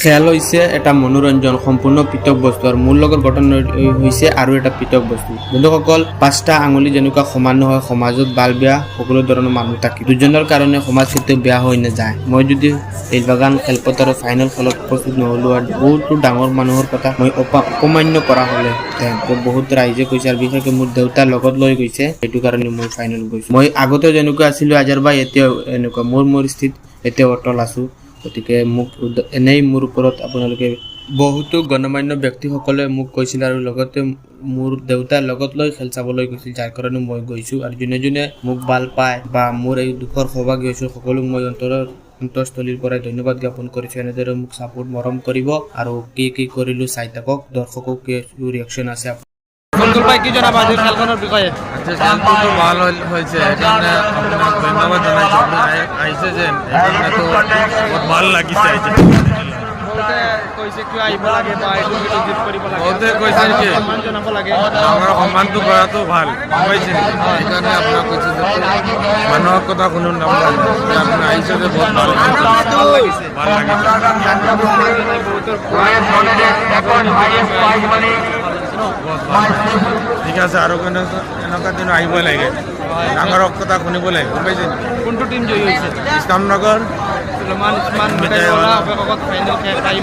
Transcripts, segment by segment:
খেয়াল হৈছে এটা মনোৰঞ্জন, সম্পূৰ্ণ পৃথক বস্তু আৰু মোৰ লগত গঠন হৈছে আৰু এটা পৃথক বস্তু। বন্ধুসকল, পাঁচটা আঙুলি যেনেকুৱা সমান নহয়, সমাজত বাল বেয়া, সকলো ধৰণৰ মানুহ থাকে। দুজনৰ কাৰণে সমাজ কেতিয়াও বেয়া হৈ নাযায়। মই যদি বাগান খেলপথাৰৰ ফাইনেল খেলত উপস্থিত নহ'লো আৰু বহুতো ডাঙৰ মানুহৰ কথা মই অপা- অপমান্য কৰা হ'লে বহুত ৰাইজে কৈছে আৰু বিশেষকৈ মোৰ দেউতাৰ লগত লৈ গৈছে। সেইটো কাৰণে মই ফাইনেল গৈছো। মই আগতে যেনেকুৱা আছিলোঁ, আজাৰ বাই এতিয়াও এনেকুৱা। মোৰ মোৰ স্থিত এতিয়াও অটল আছোঁ। গতিকে মোক এনেই মোৰ ওপৰত আপোনালোকে বহুতো গণ্যমান্য ব্যক্তিসকলে মোক কৈছিল আৰু লগতে মোৰ দেউতাৰ লগত লৈ খেল চাবলৈ গৈছিল, যাৰ কাৰণে মই গৈছোঁ আৰু যোনে যোনে মোক ভালো পায় বা মোৰ এই দুখৰ সৌভাগ্য হৈছোঁ সকলো মই অন্তৰৰ অন্তৰস্থলীৰ পৰাই ধন্যবাদ জ্ঞাপন কৰিছোঁ। এনেদৰে মোক ছাপোৰ্ট মৰম কৰিব আৰু কি কি কৰিলোঁ চাই থাকক, দৰ্শকক কি ৰিয়েকশ্যন আছে কুলকুল ভাই কি জনাবা আজিৰ খেলখনৰ বিষয়ে আচ্ছা খেলটোতো ভালো হল- হয়েছে এখানে আপনার ধন্যবাদ জানাইছি আপনি আই- যে এখানে তো বহুত ভালো লাগিছে আইছে বহুতে কৈছে কিয় আহিব লাগে বা এইটো ভিডিঅ' কৰিব লাগে বহুতে কৈছে কি? সন্মান জনাব লাগে আমার সম্মানটো কৰাটো ভালো পাইছে সেইকাৰণে আপোনাক কৈছোঁ যে মানুহৰ কথা কোনো নাপায় আহিছে যে বহুত ভালো লাগিছে ভালো লাগিছে ঠিক আছে আৰু এনেকুৱা দিন আহিব লাগে। ডাঙৰৰ কথা শুনিব লাগে গম পাইছে? কোনটো টিম জয়ী হৈছে? ইছলামনগৰ। চুলেমান ইছমান মিঠাইৱালা। মিঠাইৱালা অপেক্ষকত ফাইনেল খেল তাই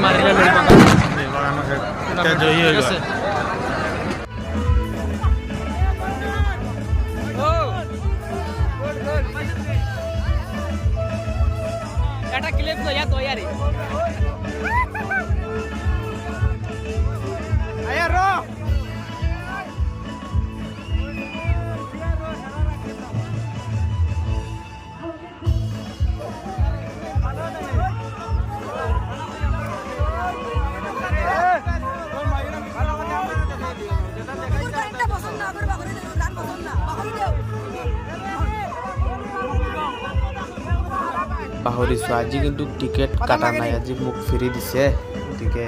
পাহৰিছোঁ আজি কিন্তু টিকেট কাটা নাই। আজি মোক ফ্ৰী দিছে। গতিকে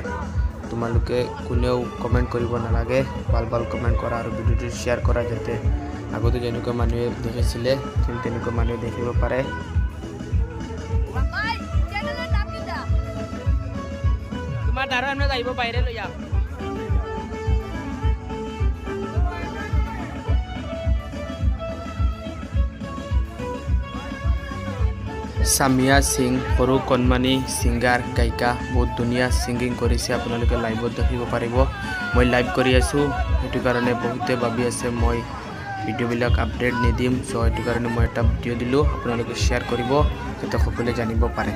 তোমালোকে কোনেও কমেণ্ট কৰিব নালাগে। ভালো ভালো কমেণ্ট কৰা আৰু ভিডিঅ'টো শ্বেয়াৰ কৰা যাতে আগতে যেনেকুৱা মানুহে দেখিছিলে, ঠিক তেনেকুৱা মানুহে দেখিব পাৰে। ভাই চ্যানেলের নাম কি দা তোমার দ্বারা চামিয়া সিং সৰু কণমানি ছিংগাৰ গায়িকা। বহুত ধুনীয়া ছিংগিং কৰিছে। আপোনালোকে লাইভত দেখিব পাৰিব। মই লাইভ কৰি আছোঁ। সেইটো কাৰণে বহুতে ভাবি আছে, মই ভিডিঅ'বিলাক আপডেট নিদিম। চ' সেইটো কাৰণে মই এটা ভিডিঅ' দিলোঁ। আপোনালোকে শ্বেয়াৰ কৰিব যাতে সকলোৱে জানিব পাৰে।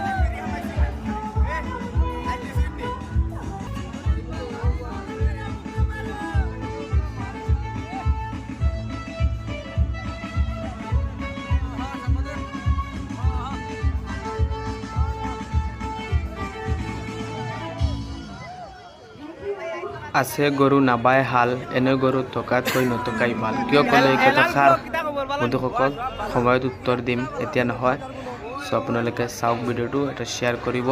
আছে, গৰু নাবাই হাল, এনে গৰু থকাতকৈ নথকাই ভালো। কিয় ক'লে এই কথাষাৰ বন্ধুসকল, সময়ত উত্তৰ দিম, এতিয়া নহয়। চ' আপোনালোকে চাওক ভিডিঅ'টো, এটা শ্বেয়াৰ কৰিব।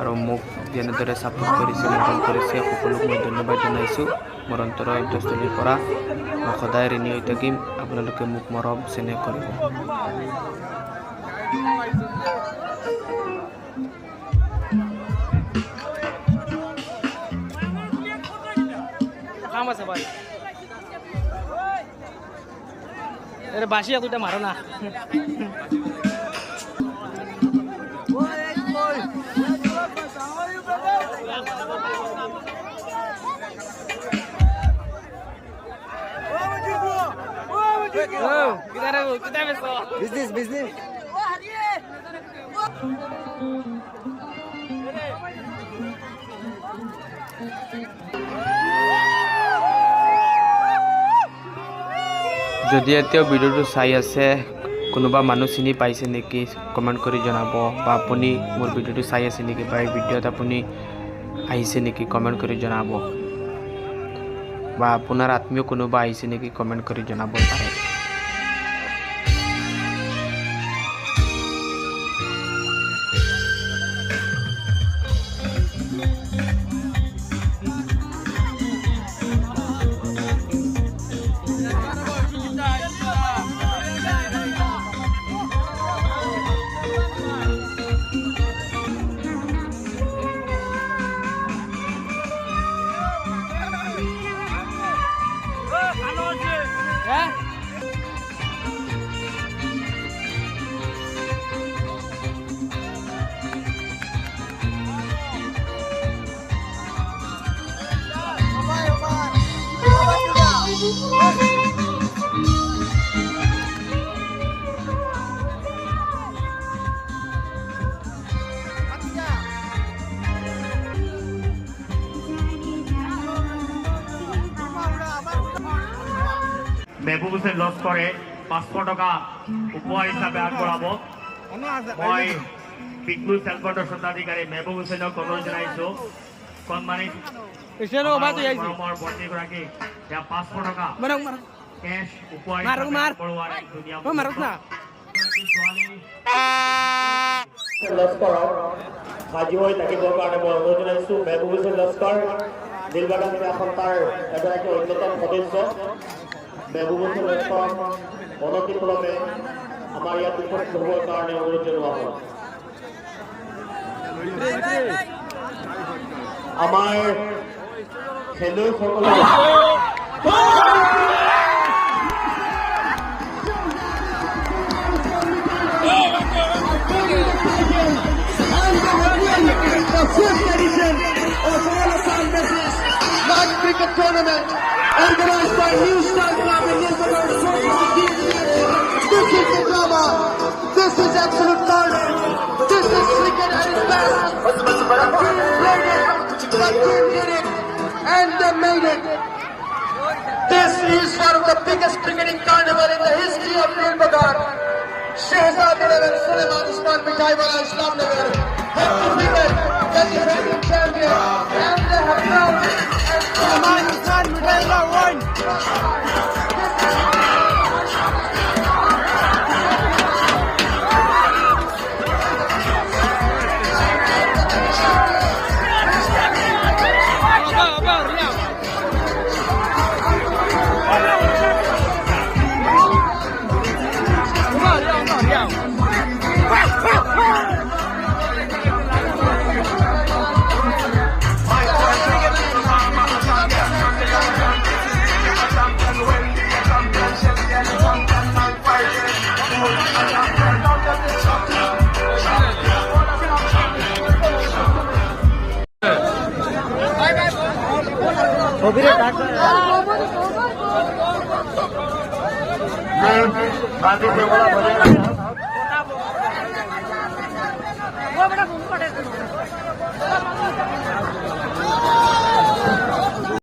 আৰু মোক যেনেদৰে ছাপোৰ্ট কৰিছে মৰম কৰিছে, সকলোকে মই ধন্যবাদ জনাইছোঁ। মোৰ অন্তৰৰ অন্তস্থলীৰ পৰা মই সদায় ঋণী হৈ থাকিম। আপোনালোকে মোক মৰম চেনেহ কৰিব। কাম আছে ভাই। এর বাসি দুটা মারো না। বিজনেস বিজনেস ও হারিয়ে যদি এতিয়াও ভিডিঅ'টো চাই আছে, কোনোবা মানুহ চিনি পাইছে নেকি কমেণ্ট কৰি জনাব। বা আপুনি মোৰ ভিডিঅ'টো চাই আছে নেকি, বা এই ভিডিঅ'ত আপুনি আহিছে নেকি কমেণ্ট কৰি জনাব। বা আপোনাৰ আত্মীয় কোনোবা আহিছে নেকি কমেণ্ট কৰি জনাব পাৰে। মেহবুব হুছেইন লস্কৰে পাঁচশো টকা উপহাৰ হিচাপে আগবঢ়াব মই পিকলু চেলপটৰ স্বত্বাধিকাৰী মেহবুব হুছেইনক অনুৰোধ জনাইছোঁ। সন্মানিত টকা। Oh, marok na. লস্কৰক সাজু হৈ থাকিবৰ কাৰণে মই অনুৰোধ জনাইছোঁ মেহবুব হুছেইন লস্কৰ দিলবাগান ক্ৰীড়া সন্থাৰ এগৰাকী অন্যতম সদস্য। মেহবুব হুছেইন লস্কৰক অনতিক্ৰমে আমাৰ ইয়াত উপস্থিত হ'বৰ কাৰণে অনুৰোধ জনোৱা হ'ল আমাৰ Hello for all of Cricket tournament organized by New Star Club in Isabel, This is drama. This is absolute carnage. This is cricket at its best. Ladies, the team it. And they made it. This is one of the biggest cricketing carnival in the history of Nilbagor. Shehzad Eleven Suleiman Usman Mithaiwala Islam Nagar have defeated the defending champion and they have now and Gandhi